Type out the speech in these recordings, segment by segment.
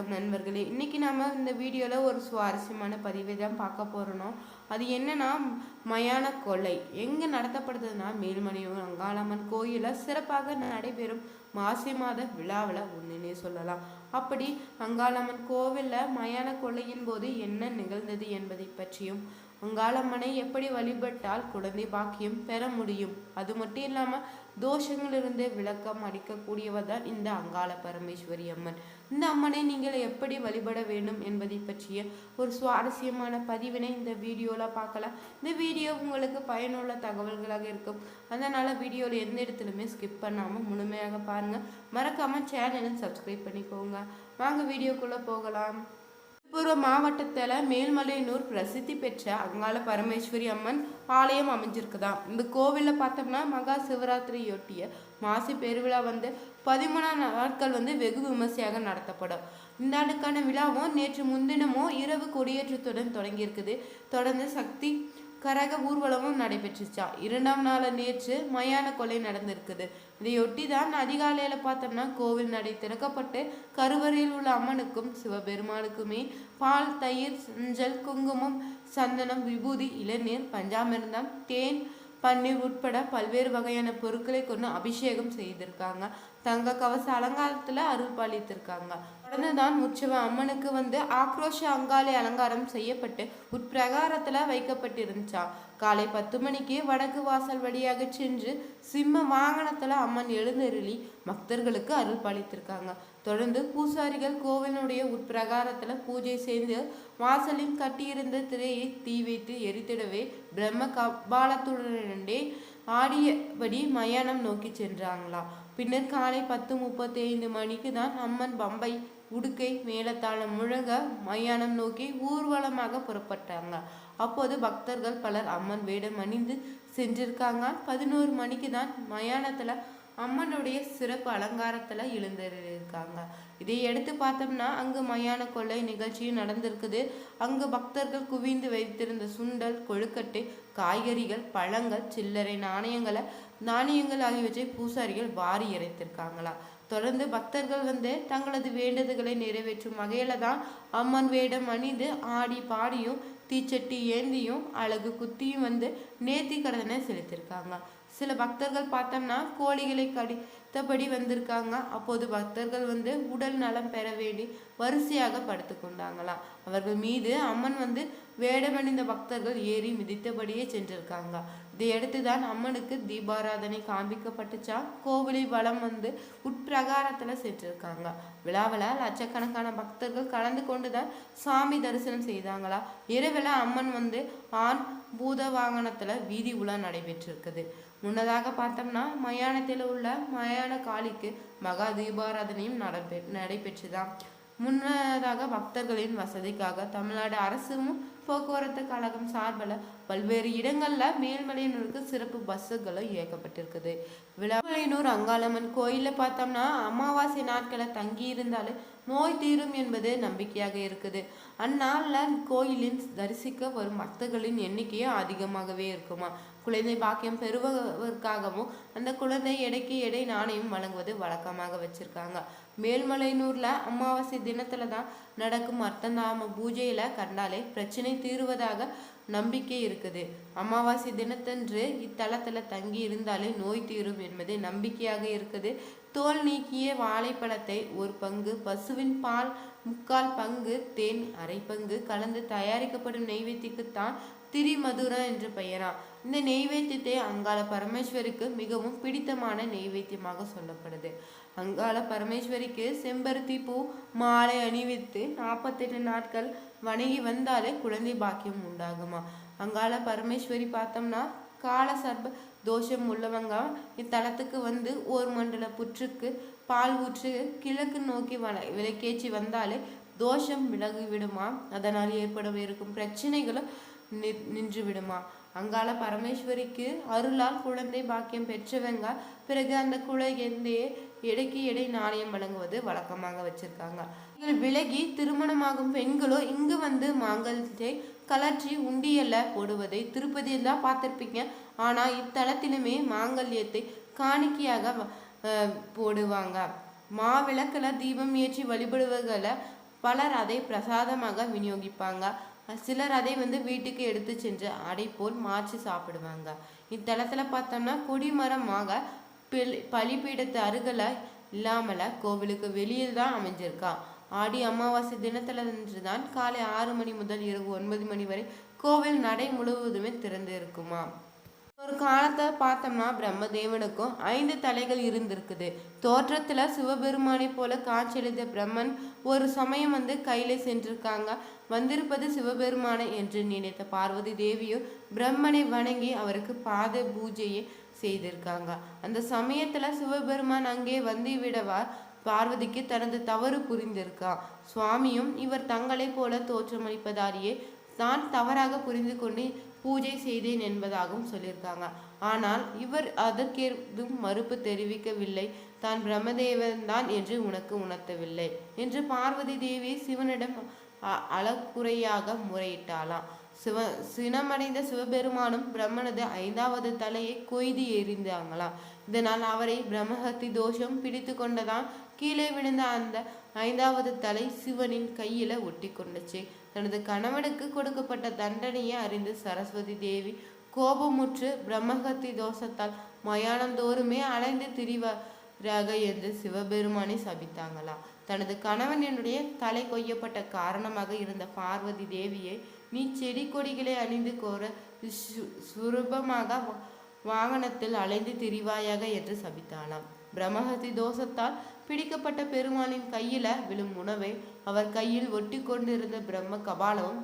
வணக்கம் நண்பர்களே. இன்றைக்கி நாம் இந்த வீடியோவில் ஒரு சுவாரஸ்யமான பதிவை தான் பார்க்க போகிறோம் அது என்னன்னா மயான கொலை. எங்கே நடத்தப்படுதுன்னா மேல்மலையூர் அங்காளம்மன் கோயிலில் சிறப்பாக நடைபெறும் மாசி மாத விழாவில் ஒன்றுனே சொல்லலாம். அப்படி அங்காளம்மன் கோவிலில் மயான கொலையின் போது என்ன நிகழ்ந்தது என்பதை பற்றியும் அங்காளம்மனை எப்படி வழிபட்டால் குழந்தை பாக்கியம் பெற முடியும்? அது மட்டும் இல்லாமல் தோஷங்களிலிருந்து விளக்கம் அளிக்கக்கூடியவர் தான் இந்த அங்காள பரமேஸ்வரி அம்மன். இந்த அம்மனை நீங்கள் எப்படி வழிபட வேண்டும் என்பதை பற்றிய ஒரு சுவாரஸ்யமான பதிவினை இந்த வீடியோவில் பார்க்கலாம். இந்த வீடியோ உங்களுக்கு பயனுள்ள தகவல்களாக இருக்கும். அதனால் வீடியோவில் எந்த இடத்துலையுமே ஸ்கிப் பண்ணாமல் முழுமையாக பாருங்கள் மறக்காமல் சேனலை சப்ஸ்கிரைப் பண்ணிக்கோங்க. வாங்க வீடியோக்குள்ளே போகலாம். விழுப்புரம் மாவட்டத்தில் மேல்மலையனூர் பிரசித்தி பெற்ற அங்காள பரமேஸ்வரி அம்மன் ஆலயம் அமைஞ்சிருக்குதான் இந்த கோவிலில் பார்த்தோம்னா மகா சிவராத்திரியொட்டிய மாசி பெருவிழா வந்து பதிமூணாம் நாட்கள் வந்து வெகு விமர்சையாக நடத்தப்படும். இந்த ஆண்டுக்கான விழாவும் நேற்று முன்தினமும் இரவு கொடியேற்றத்துடன் தொடங்கியிருக்குது. தொடர்ந்து சக்தி கரக ஊர்வலமும் நடைபெற்றுச்சா? இரண்டாம் நாள் நேற்று மயான கொலை நடந்திருக்குது. இதையொட்டி தான் அதிகாலையில் பார்த்தோம்னா கோவில் நடை திறக்கப்பட்டு கருவறையில் உள்ள அம்மனுக்கும் சிவபெருமானுக்குமே பால் தயிர் செஞ்சல் குங்குமம் சந்தனம் விபூதி இளநீர் பஞ்சாமிர்தம் தேன் பன்னீர் உட்பட பல்வேறு வகையான பொருட்களை கொண்டு அபிஷேகம் செய்திருக்காங்க. தங்க கவச அலங்காரத்தில் அருள் பாலித்திருக்காங்க. தொடர்ந்து தான் உற்சவ அம்மனுக்கு வந்து ஆக்ரோஷ அங்காளி அலங்காரம் செய்யப்பட்டு உட்பிரகாரத்தில் வைக்கப்பட்டிருந்துச்சா? காலை பத்து மணிக்கு வடக்கு வாசல் வழியாக சென்று சிம்ம வாகனத்துல அம்மன் எழுந்தருளி பக்தர்களுக்கு அருள் பாலித்திருக்காங்க. தொடர்ந்து பூசாரிகள் கோவிலுடைய உட்பிரகாரத்தில் பூஜை செய்து வாசலில் கட்டியிருந்த திரையை தீ வைத்து எரித்திடவே பிரம்ம கபாலத்துடனே ஆடியபடி மயானம் நோக்கி சென்றாங்களா? பின்னர் காலை பத்து முப்பத்தி ஐந்து மணிக்கு தான் அம்மன் பம்பை உடுக்கை மேலத்தாளம் முழங்க மயானம் நோக்கி ஊர்வலமாக புறப்பட்டாங்க. அப்போது பக்தர்கள் பலர் அம்மன் வேடம் அணிந்து சென்றிருக்காங்க. பதினோரு மணிக்கு தான் மயானத்தில் அம்மனுடைய சிறப்பு அலங்காரத்தில் எழுந்திருக்காங்க. இதை எடுத்து பார்த்தோம்னா அங்கு மயான கொள்ளை நிகழ்ச்சியும் நடந்திருக்குது. அங்கு பக்தர்கள் குவிந்து வைத்திருந்த சுண்டல் கொழுக்கட்டை காய்கறிகள் பழங்கள் சில்லறை நாணயங்களை நாணயங்கள் ஆகியவற்றை பூசாரிகள் வாரி இறைத்திருக்காங்களா? தொடர்ந்து பக்தர்கள் வந்து தங்களது வேண்டுதல்களை நிறைவேற்றும் வகையில தான் அம்மன் வேடம் அணிந்து ஆடி பாடியும் தீச்சட்டி ஏந்தியும் அழகு குத்தியும் வந்து நேர்த்தி கடனை செலுத்தியிருக்காங்க சில பக்தர்கள் பார்த்தோம்னா கோழிகளை கடித்தபடி வந்திருக்காங்க. அப்போது பக்தர்கள் வந்து உடல் நலம் பெற வேண்டி வரிசையாக படுத்து கொண்டாங்களாம் அவர்கள் மீது அம்மன் வந்து வேடமணிந்த பக்தர்கள் ஏறி மிதித்தபடியே சென்றிருக்காங்க. இதையடுத்து தான் அம்மனுக்கு தீபாராதனை காண்பிக்கப்பட்டுச்சா? கோவிலை வளம் வந்து உட்பிரகாரத்துல சென்றிருக்காங்க. விழாவில் லட்சக்கணக்கான பக்தர்கள் கலந்து கொண்டு தான் சாமி தரிசனம் செய்தாங்களா? இரவில் அம்மன் வந்து ஆண் பூத வாகனத்துல வீதி உலா நடைபெற்றிருக்குது. முன்னதாக பார்த்தோம்னா மயானத்தில் உள்ள மயான காளிக்கு மகா தீபாராதனையும் நடைபெ நடைபெற்றுதான். முன்னதாக பக்தர்களின் வசதிக்காக தமிழ்நாடு அரசும் போக்குவரத்து கழகம் சார்பில் பல்வேறு இடங்கள்ல மேல்மலையனூருக்கு சிறப்பு பஸ்ஸுகளும் இயக்கப்பட்டிருக்குது. விளாமலையனூர் அங்காளம்மன் கோயிலில் பார்த்தோம்னா அமாவாசை நாட்களை தங்கி இருந்தாலும் நோய் தீரும் என்பது நம்பிக்கையாக இருக்குது. அந்நாளில் கோயிலின் தரிசிக்க வரும் பக்தர்களின் எண்ணிக்கையும் அதிகமாகவே இருக்குமா? குழந்தை பாக்கியம் பெறுவதற்காகவும் அந்த குழந்தை எடைக்கு எடை நாணயம் வழங்குவது வழக்கமாக வச்சிருக்காங்க. மேல்மலையனூரில் அமாவாசை தினத்துல தான் நடக்கும் அர்த்தந்தாம பூஜையில கண்டாலே பிரச்சனை தீருவதாக நம்பிக்கை இருக்குது. அமாவாசை தினத்தன்று இத்தலத்துல தங்கி இருந்தாலே நோய் தீரும் என்பது நம்பிக்கையாக இருக்குது. தோல் நீக்கிய வாழைப்பழத்தை ஒரு பங்கு பசுவின் பால் முக்கால் பங்கு தேன் அரை பங்கு கலந்து தயாரிக்கப்படும் நெய்வேத்திக்குத்தான் திரிமதுரம் என்று பெயரா. இந்த நெய்வேத்தியத்தை அங்காள பரமேஸ்வரிக்கு மிகவும் பிடித்தமான நெய்வேத்தியமாக சொல்லப்படுது. அங்காள பரமேஸ்வரிக்கு செம்பருத்தி பூ மாலை அணிவித்து நாற்பத்தெட்டு நாட்கள் வணங்கி வந்தாலே குழந்தை பாக்கியம் உண்டாகுமா? அங்காள பரமேஸ்வரி பார்த்தோம்னா கால சர்ப தோஷம் உள்ளவங்க இத்தலத்துக்கு வந்து ஓர் மண்டல புற்றுக்கு பால் ஊற்று கிழக்கு நோக்கி வள விளக்கேற்றி வந்தாலே தோஷம் விலகி விடுமா அதனால் ஏற்பட இருக்கும் பிரச்சனைகளும் நின்று விடுமா அங்காள பரமேஸ்வரிக்கு அருளால் குழந்தை பாக்கியம் பெற்றவங்க பிறகு அந்த குழந்தையை எடைக்கு எடை நாணயம் வழங்குவது வழக்கமாக வச்சிருக்காங்க. இதில் விலகி திருமணமாகும் பெண்களோ இங்கு வந்து மாங்கல்யத்தை கலற்றி உண்டியல்ல போடுவதை திருப்பதியில் தான் பார்த்துருப்பீங்க. ஆனால் இத்தலத்திலுமே மாங்கல்யத்தை காணிக்கையாக போடுவாங்க. மாவிளக்கில் தீபம் ஏற்றி வழிபடுவர்களை பலர் அதை பிரசாதமாக விநியோகிப்பாங்க. சிலர் அதை வந்து வீட்டுக்கு எடுத்து சென்று அடை போல் மாற்றி சாப்பிடுவாங்க. இத்தலத்தில் பார்த்தோம்னா கொடிமரமாக பலிபீடத்து அருகில் இல்லாமல் கோவிலுக்கு வெளியில் தான் அமைஞ்சிருக்கா. ஆடி அமாவாசை தினத்திலன்று தான் காலை ஆறு மணி முதல் இரவு ஒன்பது மணி வரை கோவில் நடை முழுவதுமே திறந்து இருக்குமா ஒரு காலத்தை பார்த்தோம்னா பிரம்மதேவனுக்கும் ஐந்து தலைகள் இருந்திருக்குது. தோற்றத்தில் சிவபெருமானை போல காட்சியளித்த பிரம்மன் ஒரு சமயம் வந்து கையில சென்றிருக்காங்க. வந்திருப்பது சிவபெருமானை என்று நினைத்த பார்வதி தேவியும் பிரம்மனை வணங்கி அவருக்கு பாத பூஜையை செய்திருக்காங்க. அந்த சமயத்தில் சிவபெருமான் அங்கே வந்து விடவா? பார்வதிக்கு தனது தவறு புரிந்திருக்கா? சுவாமியும் இவர் தங்களைப் போல தோற்றமளிப்பதாரியே தான் தவறாக புரிந்து கொண்டு பூஜை செய்தேன் என்பதாகவும் சொல்லியிருக்காங்க. ஆனால் இவர் அதற்கேதும் மறுப்பு தெரிவிக்கவில்லை. தான் பிரம்மதேவன் தான் என்று உனக்கு உணர்த்தவில்லை என்று பார்வதி தேவி சிவனிடம் அ- முறையிட்டாளாம். சிவ சினமடைந்த சிவபெருமானும் பிரம்மனது ஐந்தாவது தலையை கொய்து எறிந்தாங்களாம். இதனால் அவரை பிரம்மஹத்தி தோஷம் பிடித்து கொண்டதாம். கீழே விழுந்த அந்த ஐந்தாவது தலை சிவனின் கையில ஒட்டி கொண்டுச்சு தனது கணவனுக்கு கொடுக்கப்பட்ட தண்டனையை அறிந்து சரஸ்வதி தேவி கோபமுற்று பிரம்மகத்தி தோஷத்தால் மயானந்தோறுமே அலைந்து திரிவராக என்று சிவபெருமானை சபித்தாங்களாம் தனது கணவனினுடைய தலை கொய்யப்பட்ட காரணமாக இருந்த பார்வதி தேவியை நீ செடி கொடிகளை அணிந்து கோர சு- சுரூபமாக வாகனத்தில் அலைந்து திரிவாயாக என்று சபித்தாளாம் பிரம்மஹத்தி தோஷத்தால் பிடிக்கப்பட்ட பெருமாளின் கையில விழும் உணவை அவர் கையில் ஒட்டி கொண்டிருந்த பிரம்ம கபாலமும்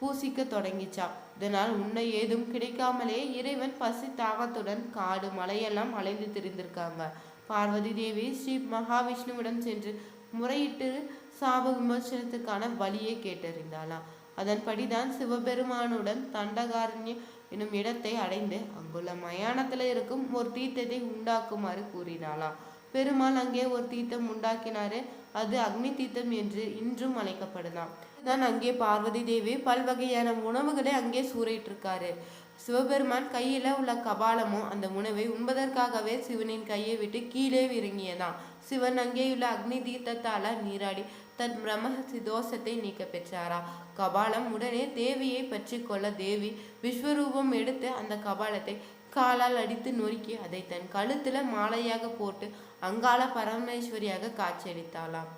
பூசிக்க தொடங்கிச்சாம். இதனால் உன்னை ஏதும் கிடைக்காமலே இறைவன் பசி தாகத்துடன் காடு மலையெல்லாம் அலைந்து திரிந்திருக்காங்க. பார்வதி தேவி ஸ்ரீ மகாவிஷ்ணுவிடம் சென்று முறையிட்டு சாப விமர்சனத்துக்கான வழியை கேட்டறிந்தாளாம். அதன்படிதான் சிவபெருமானுடன் தண்டகாரண்யம் என்னும் இடத்தை அடைந்து அங்குள்ள மயானத்துல இருக்கும் ஒரு தீர்த்தத்தை உண்டாக்குமாறு கூறினாளாம் பெருமாள் அங்கே ஒரு தீர்த்தம் உண்டாக்கினாரு. அது அக்னி தீர்த்தம் என்று இன்றும் அழைக்கப்படுதாம். தான் அங்கே பார்வதி தேவி பல்வகையான உணவுகளை அங்கே சூறையிட்டிருக்காரு. சிவபெருமான் கையில உள்ள கபாலமும் அந்த உணவை உண்பதற்காகவே சிவனின் கையை விட்டு கீழே இறங்கியதாம் சிவன் அங்கேயுள்ள அக்னி தீர்த்தத்தால நீராடி தன் பிரம்மஹத்தி தோஷத்தை நீக்க பெற்றாரா கபாலம் உடனே தேவியை பற்றி கொள்ள தேவி விஸ்வரூபம் எடுத்து அந்த கபாலத்தை காலால் அடித்து நொறுக்கி அதை தன் கழுத்துல மாலையாக போட்டு அங்காள பரமேஸ்வரியாக காட்சியளித்தாளாம்.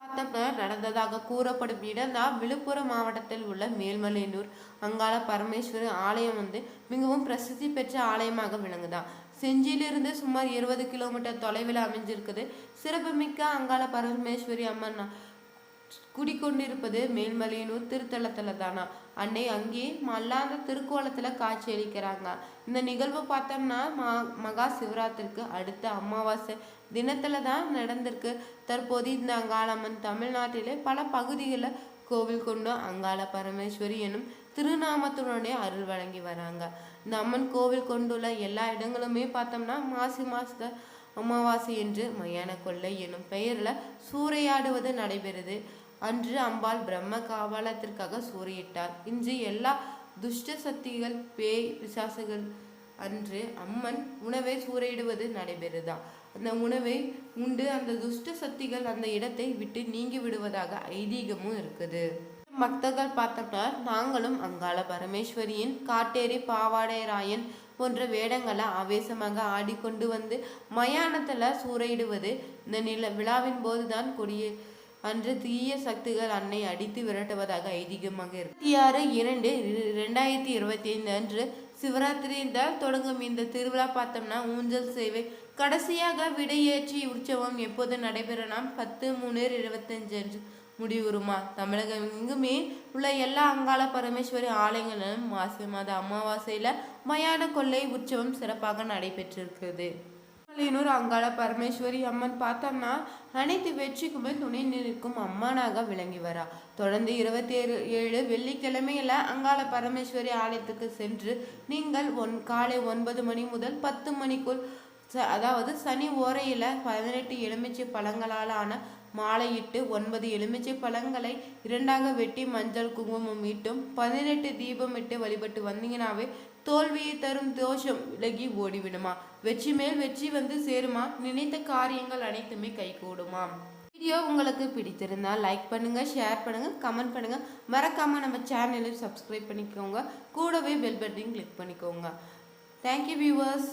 பார்த்தப்ப நடந்ததாக கூறப்படும் இடம்தான் விழுப்புரம் மாவட்டத்தில் உள்ள மேல்மலையனூர். அங்காள பரமேஸ்வரி ஆலயம் வந்து மிகவும் பிரசித்தி பெற்ற ஆலயமாக விளங்குதான் செஞ்சியிலிருந்து சுமார் இருபது கிலோமீட்டர் தொலைவில் அமைஞ்சிருக்குது. சிறப்புமிக்க அங்காள பரமேஸ்வரி அம்மன் குடிக்கொண்டிருப்பது மேல்மலையனூர் திருத்தலத்தில் தானா? அன்னை அங்கே மல்லாந்த திருக்கோலத்துல காட்சியளிக்கிறாங்க. இந்த நிகழ்வு பார்த்தோம்னா மா மகா சிவராத்திரிக்கு அடுத்த அமாவாசை தினத்தில் தான் நடந்திருக்கு. தற்போது இந்த அங்காளம்மன் தமிழ்நாட்டிலே பல பகுதிகளில் கோவில் கொண்டு அங்காள பரமேஸ்வரி எனும் திருநாமத்துடனே அருள் வழங்கி வராங்க. இந்த அம்மன் கோவில் கொண்டுள்ள எல்லா இடங்களுமே பார்த்தோம்னா மாசி மாச அமாவாசை என்று மயான கொள்ளை எனும் பெயரில் சூறையாடுவது நடைபெறுது. அன்று அம்பாள் பிரம்ம காபாலத்திற்காக சூறையிட்டார் இன்று எல்லா துஷ்ட சக்திகள் பேய் பிசாசுகள் அன்று அம்மன் உணவை சூறையிடுவது நடைபெறுதா? அந்த உணவை உண்டு. அந்த துஷ்ட சக்திகள் அந்த இடத்தை விட்டு நீங்கி விடுவதாக ஐதீகமும் இருக்குது. பக்தர்கள் பார்த்தோம்னா நாங்களும் அங்காள பரமேஸ்வரியின் காட்டேரி பாவாடைராயன் போன்ற வேடங்களை ஆவேசமாக ஆடிக்கொண்டு வந்து மயானத்துல சூறையிடுவது இந்த நில விழாவின் போதுதான் கொடிய அன்று தீய சக்திகள் அன்னை அடித்து விரட்டுவதாக ஐதீகமாக இருக்கு. ஆறு இரண்டு ரெண்டாயிரத்தி இருபத்தி ஐந்து அன்று சிவராத்திரி தான் தொடங்கும் இந்த திருவிழா பார்த்தோம்னா ஊஞ்சல் சேவை கடைசியாக விடையேற்றி உற்சவம் எப்போது நடைபெறலாம் பத்து மூணு இருபத்தஞ்சு அன்று. முடிவுறுமா? தமிழகம் எங்குமே உள்ள எல்லா அங்காள பரமேஸ்வரி ஆலயங்களிலும் மாசி மாத அமாவாசையில மயான கொள்ளை உற்சவம் சிறப்பாக நடைபெற்றிருக்கிறது. மலையனூர் அங்காள பரமேஸ்வரி அம்மன் பார்த்தோம்னா அனைத்து வெற்றிக்குமே துணை நிற்கும் அம்மனாக விளங்கி வரா. தொடர்ந்து இருபத்தி ஏழு ஏழு வெள்ளிக்கிழமையில அங்காள பரமேஸ்வரி ஆலயத்துக்கு சென்று நீங்கள் ஒன் காலை ஒன்பது மணி முதல் பத்து மணிக்குள் அதாவது சனி ஓரையில பதினெட்டு எலுமிச்சை பழங்களால் ஆன மாலையிட்டு ஒன்பது எலுமிச்சை பழங்களை இரண்டாக வெட்டி மஞ்சள் குங்குமம் இட்டும் பதினெட்டு தீபம் இட்டு வழிபட்டு வந்தீங்கன்னாவே தோல்வியை தரும் தோஷம் விலகி ஓடிவிடுமா? வெற்றி மேல் வெற்றி வந்து சேருமா? நினைத்த காரியங்கள் அனைத்துமே கைகூடுமா? வீடியோ உங்களுக்கு பிடித்திருந்தால் லைக் பண்ணுங்கள் ஷேர் பண்ணுங்கள் கமெண்ட் பண்ணுங்கள் மறக்காமல் நம்ம சேனலை சப்ஸ்கிரைப் பண்ணிக்கோங்க. கூடவே பெல் பட்டன் கிளிக் பண்ணிக்கோங்க. Thank you viewers